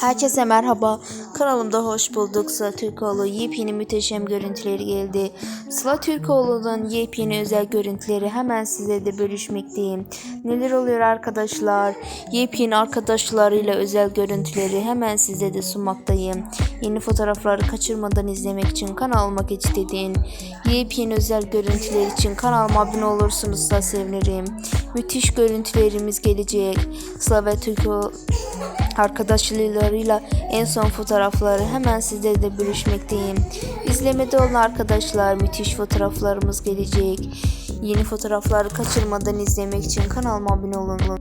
Herkese merhaba. Kanalımda hoş bulduk. Sıla Türkoğlu yepyeni müteşem görüntüleri geldi. Sıla Türkoğlu'nun yepyeni özel görüntüleri hemen size de bölüşmekteyim. Neler oluyor arkadaşlar? Yepyeni arkadaşlarıyla özel görüntüleri hemen size de sunmaktayım. Yeni fotoğrafları kaçırmadan izlemek için kanalıma geç dedin. Yepyeni özel görüntüler için kanalıma abone olursunuz da sevinirim. Müthiş görüntülerimiz gelecek. Sıla ve Türkoğlu arkadaşlarıyla en son fotoğrafları hemen sizlerle de bölüşmekteyim. İzlemede olun arkadaşlar. Müthiş fotoğraflarımız gelecek. Yeni fotoğrafları kaçırmadan izlemek için kanalıma abone olun.